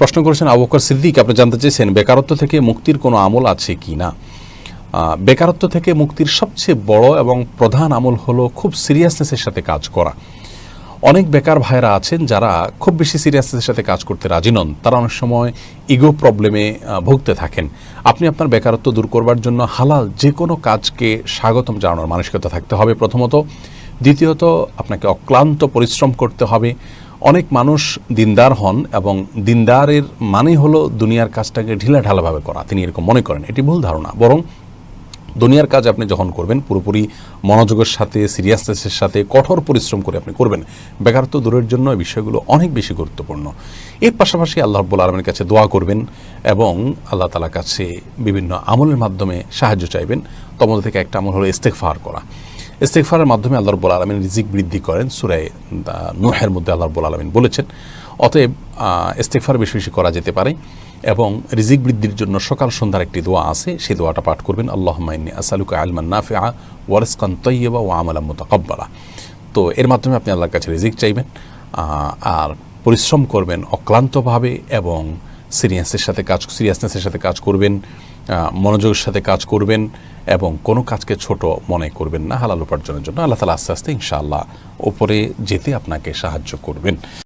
প্রশ্ন করেছেন আবু বকর সিদ্দিক, আপনি জানতে চেয়েছেন বেকারত্ব থেকে মুক্তির কোনো আমল আছে কি না? বেকারত্ব থেকে মুক্তির সবচেয়ে বড় এবং প্রধান আমল হলো খুব সিরিয়াসনেসের সাথে কাজ করা। অনেক বেকার ভাইরা আছেন যারা খুব বেশি সিরিয়াসনেসের সাথে কাজ করতে রাজি নন। তারা অনেক সময় ইগো প্রবলেমে ভুগতে থাকেন। আপনি আপনার বেকারত্ব দূর করবার জন্য হালাল যে কোনো কাজকে স্বাগতম জানানোর মানসিকতা থাকতে হবে প্রথমত। দ্বিতীয়ত, আপনাকে অক্লান্ত পরিশ্রম করতে হবে। অনেক মানুষ দিনদার হন এবং দিনদারের মানে হলো দুনিয়ার কাজটাকে ঢিলাঢালাভাবে করা। তিনি এরকম মনে করেন। এটি ভুল ধারণা। বরং দুনিয়ার কাজ আপনি যখন করবেন, পুরোপুরি মনোযোগের সাথে, সিরিয়াসনেসের সাথে, কঠোর পরিশ্রম করে আপনি করবেন। বেকারত্ব দূরের জন্য এই বিষয়গুলো অনেক বেশি গুরুত্বপূর্ণ। এর পাশাপাশি আল্লাহ রব্বুল আলমের কাছে দোয়া করবেন এবং আল্লাহ তালার কাছে বিভিন্ন আমলের মাধ্যমে সাহায্য চাইবেন। তমধ্যে থেকে একটা আমল হলো ইস্তেকফার করা। ইস্তেকফারের মাধ্যমে আল্লাহ রব্বুল আলমিন রিজিক বৃদ্ধি করেন সুরায় নুহের মধ্যে আল্লাহ রব্বুল আলমিন বলেছেন। অতএব ইস্তেকফার বেশি বেশি করা যেতে পারে এবং রিজিক বৃদ্ধির জন্য সকাল সন্ধ্যার একটি দোয়া আছে সেই দোয়াটা পাঠ করবেন আল্লাহ মাইনি আসালুকা আলমান নাফিআ ওয়ারিসকান তৈয়বা ও আমালাম মোতাকাব্বালা। তো এর মাধ্যমে আপনি আল্লাহর কাছে রিজিক চাইবেন আর পরিশ্রম করবেন অক্লান্তভাবে এবং সিরিয়াসের সাথে কাজ সিরিয়াসনেসের সাথে কাজ করবেন মনোযোগের সাথে কাজ করবেন এবং কোনো কাজকে ছোট মনে করবেন না, হালাল উপার্জনের জন্য। আল্লাহ তালা আস্তে আস্তে ইনশাআল্লাহ ওপরে যেতে আপনাকে সাহায্য করবেন।